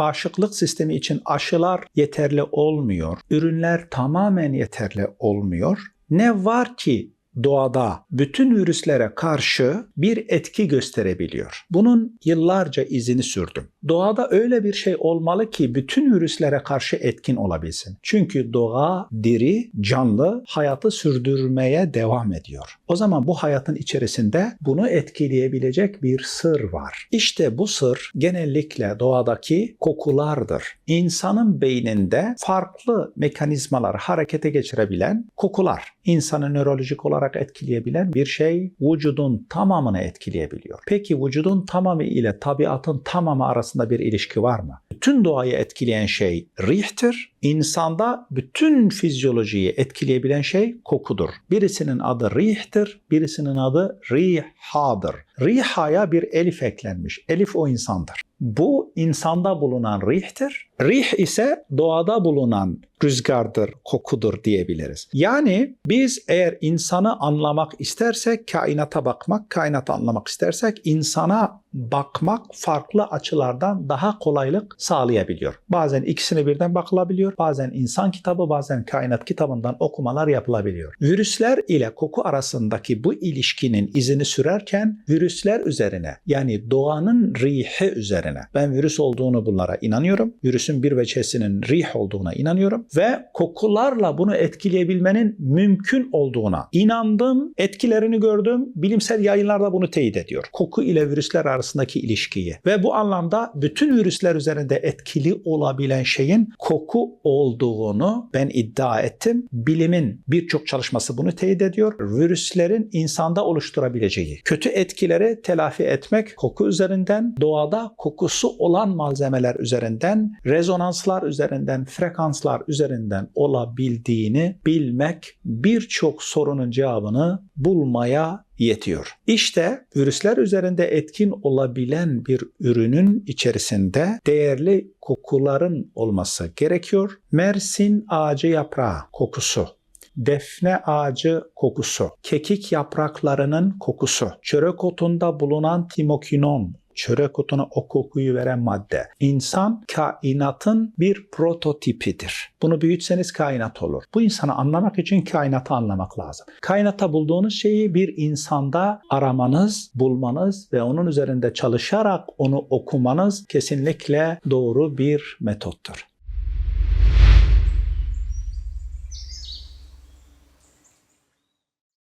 bağışıklık sistemi için aşılar yeterli olmuyor. Ürünler tamamen yeterli olmuyor. Ne var ki doğada bütün virüslere karşı bir etki gösterebiliyor. Bunun yıllarca izini sürdüm. Doğada öyle bir şey olmalı ki bütün virüslere karşı etkin olabilsin. Çünkü doğa diri, canlı, hayatı sürdürmeye devam ediyor. O zaman bu hayatın içerisinde bunu etkileyebilecek bir sır var. İşte bu sır genellikle doğadaki kokulardır. İnsanın beyninde farklı mekanizmalar harekete geçirebilen kokular. İnsanı nörolojik olarak etkileyebilen bir şey vücudun tamamını etkileyebiliyor. Peki vücudun tamamı ile tabiatın tamamı arasında bir ilişki var mı? Bütün doğayı etkileyen şey rihtir. İnsanda bütün fizyolojiyi etkileyebilen şey kokudur. Birisinin adı rihtir, birisinin adı rihadır. Rihaya bir elif eklenmiş. Elif o insandır. Bu insanda bulunan rihtir. Rih ise doğada bulunan rüzgardır, kokudur diyebiliriz. Yani biz eğer insanı anlamak istersek, kainata bakmak, kainatı anlamak istersek insana bakmak farklı açılardan daha kolaylık sağlayabiliyor. Bazen ikisine birden bakılabiliyor. Bazen insan kitabı, bazen kainat kitabından okumalar yapılabiliyor. Virüsler ile koku arasındaki bu ilişkinin izini sürerken virüsler üzerine yani doğanın rihi üzerine ben virüs olduğunu bunlara inanıyorum. Virüsün bir veçesinin rih olduğuna inanıyorum ve kokularla bunu etkileyebilmenin mümkün olduğuna inandım, etkilerini gördüm. Bilimsel yayınlarda bunu teyit ediyor. Koku ile virüsler arasındaki ilişkiyi ve bu anlamda bütün virüsler üzerinde etkili olabilen şeyin koku olduğunu ben iddia ettim. Bilimin birçok çalışması bunu teyit ediyor. Virüslerin insanda oluşturabileceği kötü etkileri telafi etmek koku üzerinden, doğada kokusu olan malzemeler üzerinden, rezonanslar üzerinden, frekanslar üzerinden olabildiğini bilmek birçok sorunun cevabını bulmaya yetiyor. İşte virüsler üzerinde etkin olabilen bir ürünün içerisinde değerli kokuların olması gerekiyor. Mersin ağacı yaprağı kokusu, defne ağacı kokusu, kekik yapraklarının kokusu, çörek otunda bulunan timokinon çörek otuna o kokuyu veren madde. İnsan kainatın bir prototipidir. Bunu büyütseniz kainat olur. Bu insanı anlamak için kainatı anlamak lazım. Kainatta bulduğunuz şeyi bir insanda aramanız, bulmanız ve onun üzerinde çalışarak onu okumanız kesinlikle doğru bir metottur.